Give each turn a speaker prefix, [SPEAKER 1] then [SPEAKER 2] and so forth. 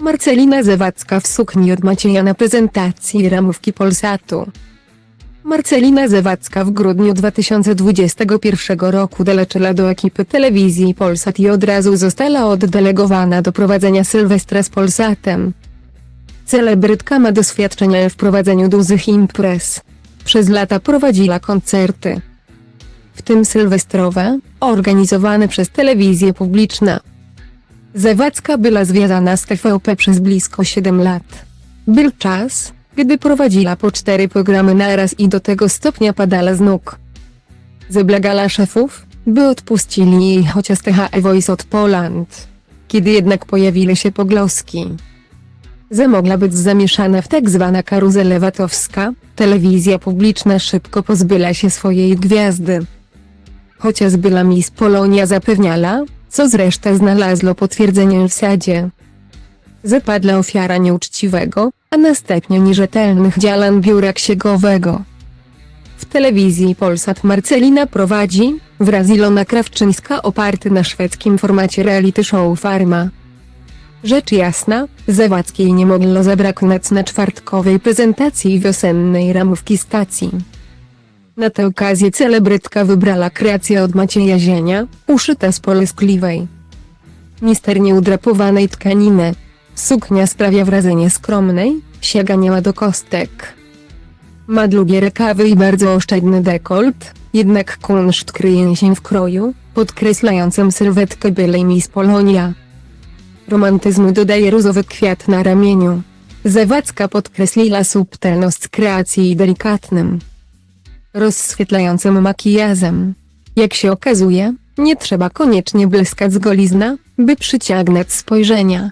[SPEAKER 1] Marcelina Zawadzka w sukni od Macieja na prezentacji ramówki Polsatu. Marcelina Zawadzka w grudniu 2021 roku dołączyła do ekipy telewizji Polsat i od razu została oddelegowana do prowadzenia Sylwestra z Polsatem. Celebrytka ma doświadczenie w prowadzeniu dużych imprez. Przez lata prowadziła koncerty. W tym sylwestrowe, organizowane przez telewizję publiczną. Zawadzka była związana z TVP przez blisko 7 lat. Był czas, gdy prowadziła po cztery programy naraz i do tego stopnia padała z nóg. Zablegała szefów, by odpuścili jej chociaż THE Voice od Poland. Kiedy jednak pojawiły się pogłoski, że mogła być zamieszana w tak zwana karuzela VAT-owska, telewizja publiczna szybko pozbyła się swojej gwiazdy. Chociaż była Miss Polonia zapewniała, co zresztą znalazło potwierdzenie w sadzie. Zapadła ofiara nieuczciwego, a następnie nierzetelnych działań biura księgowego. W telewizji Polsat Marcelina prowadzi, wraz Ilona Krawczyńska oparty na szwedzkim formacie reality show Farma. Rzecz jasna, Zawadzkiej nie mogło zabraknąć na czwartkowej prezentacji wiosennej ramówki stacji. Na tę okazję celebrytka wybrała kreację od Macieja Zienia, uszyta z poleskliwej, misternie udrapowanej tkaniny. Suknia sprawia wrażenie skromnej, sięga do kostek. Ma długie rękawy i bardzo oszczędny dekolt, jednak kunszt kryje się w kroju, podkreślającym sylwetkę bylej Miss Polonia. Romantyzmu dodaje różowy kwiat na ramieniu. Zawadzka podkreśliła subtelność kreacji i delikatnym, rozświetlającym makijażem. Jak się okazuje, nie trzeba koniecznie błyskać z golizna, by przyciągnąć spojrzenia.